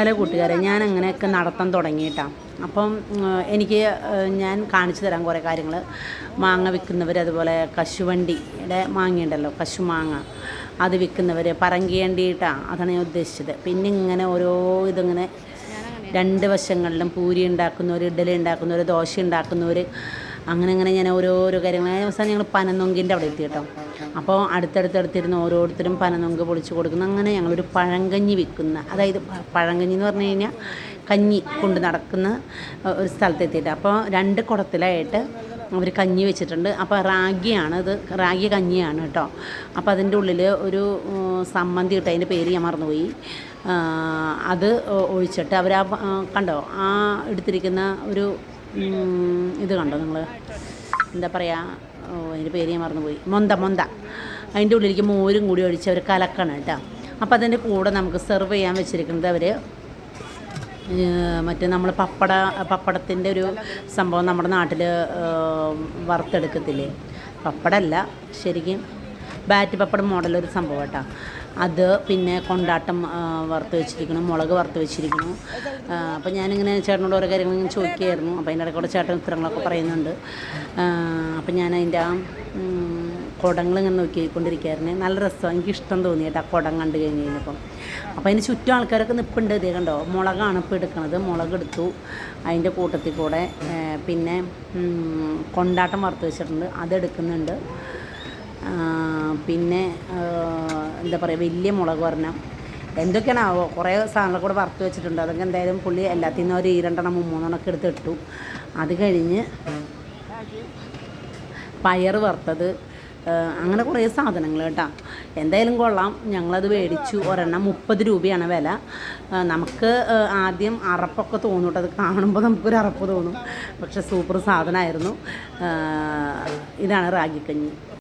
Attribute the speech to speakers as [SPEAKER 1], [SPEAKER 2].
[SPEAKER 1] Hello കൂട്ടുകാരെ ഞാൻ അങ്ങനെയൊക്കെ നടത്താൻ തുടങ്ങിയിട്ടാണ് അപ്പം എനിക്ക് ഞാൻ കാണിച്ചു തരാം കുറേ കാര്യങ്ങൾ മാങ്ങ വിൽക്കുന്നവർ അതുപോലെ കശുവണ്ടിയുടെ മാങ്ങയുണ്ടല്ലോ കശുമാങ്ങ. അത് വിൽക്കുന്നവർ പറങ്കിയണ്ടിയിട്ടാണ് അതാണ് ഞാൻ ഉദ്ദേശിച്ചത്. പിന്നെ ഇങ്ങനെ ഓരോ ഇതിങ്ങനെ രണ്ട് വശങ്ങളിലും പൂരി ഉണ്ടാക്കുന്നവർ ഇഡലി ഉണ്ടാക്കുന്നവർ ദോശ ഉണ്ടാക്കുന്നവർ അങ്ങനെ അങ്ങനെ ഞാൻ ഓരോരോ കാര്യങ്ങൾ. അവസാനം ഞങ്ങൾ പനനൊങ്കിന്റെ അവിടെ എത്തി കേട്ടോ. അപ്പോൾ അടുത്തടുത്തടുത്തിരുന്ന് ഓരോരുത്തരും പനനൊങ്ക് പൊളിച്ച് കൊടുക്കുന്ന. അങ്ങനെ ഞങ്ങളൊരു പഴങ്കഞ്ഞി വിൽക്കുന്ന അതായത് പഴങ്കഞ്ഞി എന്ന് പറഞ്ഞു കഴിഞ്ഞാൽ കഞ്ഞി കൊണ്ട് നടക്കുന്ന ഒരു സ്ഥലത്തെത്തിയിട്ട് അപ്പോൾ രണ്ട് കുടത്തിലായിട്ട് അവർ കഞ്ഞി വെച്ചിട്ടുണ്ട്. അപ്പോൾ റാഗിയാണ് ഇത്. റാഗി കഞ്ഞിയാണ് കേട്ടോ. അപ്പോൾ അതിന്റെ ഉള്ളിൽ ഒരു സമ്മന്തി ഇട്ട് അതിന്റെ പേര് ഞാൻ മറന്നുപോയി. അത് ഒഴിച്ചിട്ട് അവർ ആ കണ്ടോ? ആ എടുത്തിരിക്കുന്ന ഒരു ഇത് കണ്ടോ നിങ്ങൾ എന്താ പറയുക ഓ, അതിന്റെ പേര് ഞാൻ മറന്നുപോയി. മൊന്ത മൊന്ത. അതിന്റെ ഉള്ളിലേക്ക് മോരും കൂടി ഒഴിച്ച് അവർ കലക്കണം കേട്ടോ. അപ്പോൾ അതിന്റെ കൂടെ നമുക്ക് സെർവ് ചെയ്യാൻ വെച്ചിരിക്കുന്നത് അവർ മറ്റേ നമ്മൾ പപ്പട പപ്പടത്തിന്റെ ഒരു സംഭവം നമ്മുടെ നാട്ടിൽ വറുത്തെടുക്കത്തില്ലേ? പപ്പടമല്ല ശരിക്കും ബാറ്റ് പെപ്പർ മോഡൽ ഒരു സംഭവം കേട്ടോ. അത് പിന്നെ കൊണ്ടാട്ടം വറുത്ത് വെച്ചിരിക്കണം മുളക് വറുത്ത് വെച്ചിരിക്കണം അപ്പോൾ ഞാനിങ്ങനെ ചേട്ടനോട് ഓരോ കാര്യങ്ങൾ ഇങ്ങനെ ചോദിക്കുകയായിരുന്നു. അപ്പോൾ അതിന്റെ ഇടയ്ക്കൂടെ ചേട്ടൻ ഉത്തരങ്ങളൊക്കെ പറയുന്നുണ്ട്. അപ്പോൾ ഞാൻ അതിന്റെ ആ കുടങ്ങൾ ഇങ്ങനെ നോക്കിക്കൊണ്ടിരിക്കുകയായിരുന്നു. നല്ല രസമാണ്. എനിക്ക് ഇഷ്ടം തോന്നി കേട്ടോ ആ കുടം കണ്ടു കഴിഞ്ഞ് കഴിഞ്ഞപ്പം അപ്പോൾ അതിന് ചുറ്റും ആൾക്കാരൊക്കെ നിൽപ്പുണ്ട് ഇതേ കണ്ടോ? മുളകാണ് ഇപ്പോൾ എടുക്കുന്നത് മുളക് എടുത്തു. അതിന്റെ കൂട്ടത്തിൽ കൂടെ പിന്നെ കൊണ്ടാട്ടം വറുത്ത് വെച്ചിട്ടുണ്ട്. അതെടുക്കുന്നുണ്ട് പിന്നെ എന്താ പറയുക വലിയ മുളക് പറഞ്ഞാൽ എന്തൊക്കെയാണാവോ കുറേ സാധനങ്ങൾ കൂടെ വറുത്ത് വെച്ചിട്ടുണ്ട്. അതൊക്കെ എന്തായാലും പുള്ളി എല്ലാത്തിൽ നിന്നും ഒരു രണ്ടെണ്ണം മൂന്നെണ്ണമൊക്കെ എടുത്ത് ഇട്ടു. അത് കഴിഞ്ഞ് പയർ വറുത്തത്. അങ്ങനെ കുറേ സാധനങ്ങൾ കേട്ടോ. എന്തായാലും കൊള്ളാം. ഞങ്ങളത് മേടിച്ചു. ഒരെണ്ണം മുപ്പത് രൂപയാണ് വില. നമുക്ക് ആദ്യം അറപ്പൊക്കെ തോന്നും അത് കാണുമ്പോൾ നമുക്കൊരു അറപ്പ് തോന്നും. പക്ഷെ സൂപ്പർ സാധനമായിരുന്നു. ഇതാണ് റാഗിക്കഞ്ഞി.